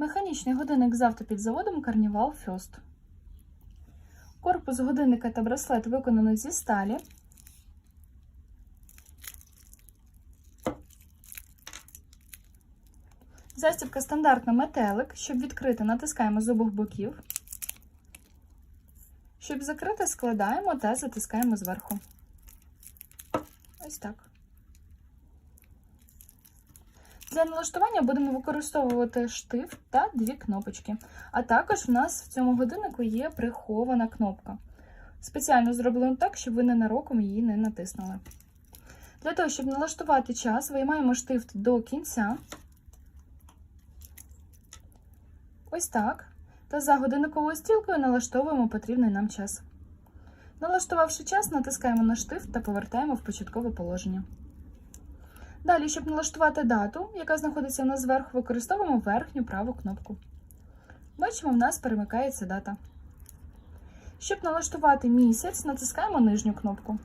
Механічний годинник з автопідзаводом Carnival First. Корпус годинника та браслет виконано зі сталі. Застібка стандартна метелик. Щоб відкрити, натискаємо з обох боків. Щоб закрити, складаємо та затискаємо зверху. Ось так. Для налаштування будемо використовувати штифт та дві кнопочки. А також в нас в цьому годиннику є прихована кнопка. Спеціально зроблено так, щоб ви ненароком її не натиснули. Для того, щоб налаштувати час, виймаємо штифт до кінця. Ось так. Та за годинниковою стрілкою налаштовуємо потрібний нам час. Налаштувавши час, натискаємо на штифт та повертаємо в початкове положення. Далі, щоб налаштувати дату, яка знаходиться в нас зверху, використовуємо верхню праву кнопку. Бачимо, в нас перемикається дата. Щоб налаштувати місяць, натискаємо нижню кнопку.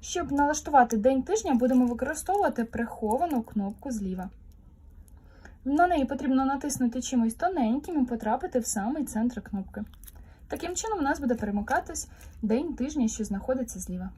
Щоб налаштувати день тижня, будемо використовувати приховану кнопку зліва. На неї потрібно натиснути чимось тоненьким і потрапити в самий центр кнопки. Таким чином, у нас буде перемикатись день тижня, що знаходиться зліва.